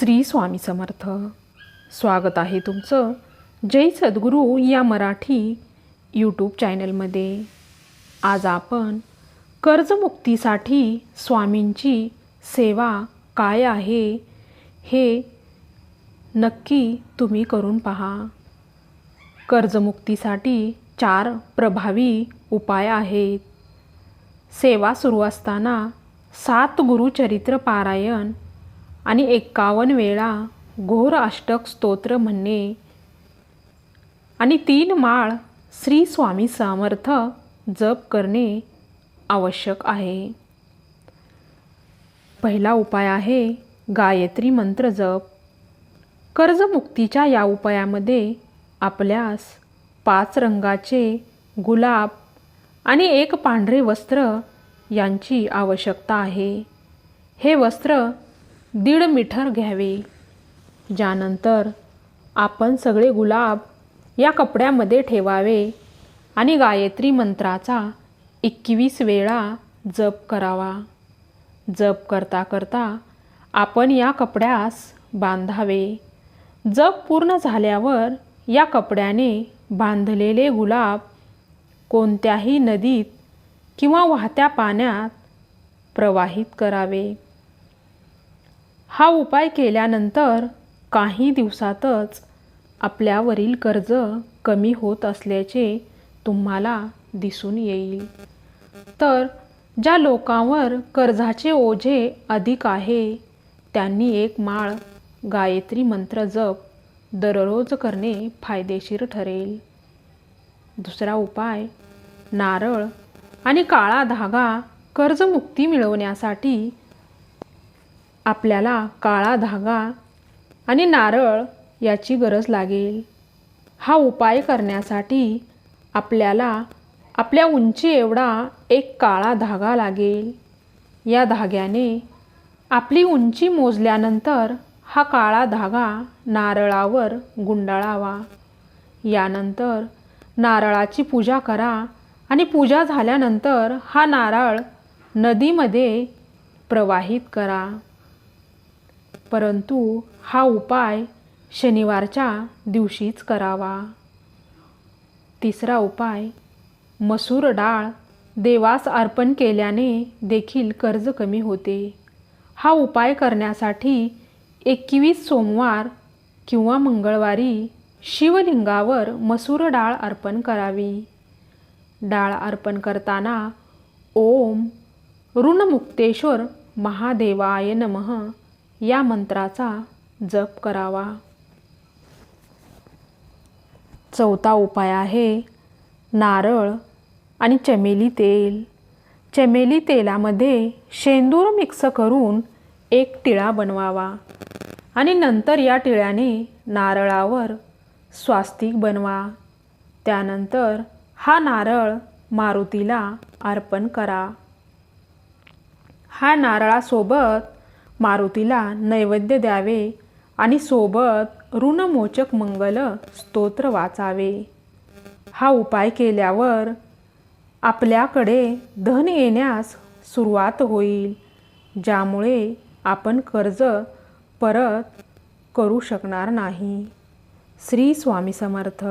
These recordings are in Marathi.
श्री स्वामी समर्थ. स्वागत आहे तुमचं जय सद्गुरू या मराठी यूट्यूब चॅनलमध्ये. आज आपण कर्जमुक्तीसाठी स्वामींची सेवा काय आहे हे नक्की तुम्ही करून पहा. कर्जमुक्तीसाठी चार प्रभावी उपाय आहेत. सेवा सुरू असताना सात गुरुचरित्र पारायण आणि एक्कावन्न वेळा घोर अष्टक स्तोत्र म्हणणे. आणि तीन माळ श्री स्वामी समर्थ जप करणे आवश्यक आहे. पहिला उपाय आहे गायत्री मंत्र जप. कर्जमुक्तीच्या या उपायामध्ये आपल्यास पाच रंगाचे गुलाब आणि एक पांढरे वस्त्र यांची आवश्यकता आहे. हे वस्त्र दीड मीटर घ्यावे. ज्यानंतर आपण सगळे गुलाब या कपड्यामध्ये ठेवावे आणि गायत्री मंत्राचा एकवीस वेळा जप करावा. जप करता करता आपण या कपड्यास बांधावे. जप पूर्ण झाल्यावर या कपड्याने बांधलेले गुलाब कोणत्याही नदीत किंवा वाहत्या पाण्यात प्रवाहित करावे. हा उपाय केल्यानंतर काही दिवसातच आपल्यावरील कर्ज कमी होत असल्याचे तुम्हाला दिसून येईल. तर ज्या लोकांवर कर्जाचे ओझे अधिक आहे त्यांनी एक माळ गायत्री मंत्र जप दररोज करणे फायदेशीर ठरेल. दुसरा उपाय नारळ आणि काळा धागा कर्जमुक्ती मिळवण्यासाठी आपल्याला काळा धागा आणि नारळ याची गरज लागेल. हा उपाय करण्यासाठी आपल्याला आपल्या उंची एवढा एक काळा धागा लागेल. या धाग्याने आपली उंची मोजल्यानंतर हा काळा धागा नारळावर गुंडाळावा. यानंतर नारळाची पूजा करा आणि पूजा झाल्यानंतर हा नारळ नदीमध्ये प्रवाहित करा. परंतु हा उपाय शनिवारच्या दिवशीच करावा. तिसरा उपाय मसूर डाळ देवास अर्पण केल्याने देखील कर्ज कमी होते. हा उपाय करण्यासाठी एकवीस सोमवार किंवा मंगळवारी शिवलिंगावर मसूर डाळ अर्पण करावी. डाळ अर्पण करताना ओम ऋणमुक्तेश्वर महादेवाय नमः. या मंत्राचा जप करावा. चौथा उपाय आहे नारळ आणि चमेली तेल. चमेली तेलामध्ये शेंदूर मिक्स करून एक टिळा बनवावा आणि नंतर या टिळ्याने नारळावर स्वास्तिक बनवा. त्यानंतर हा नारळ मारुतीला अर्पण करा. हा नारळासोबत मारुतीला नैवेद्य द्यावे आणि सोबत ऋणमोचक मंगल स्तोत्र वाचावे. हा उपाय केल्यावर आपल्याकडे धन येण्यास सुरुवात होईल ज्यामुळे आपण कर्ज परत करू शकणार नाही. श्री स्वामी समर्थ.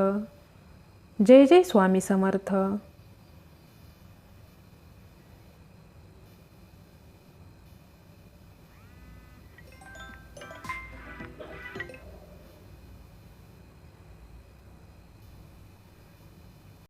जय जय स्वामी समर्थ.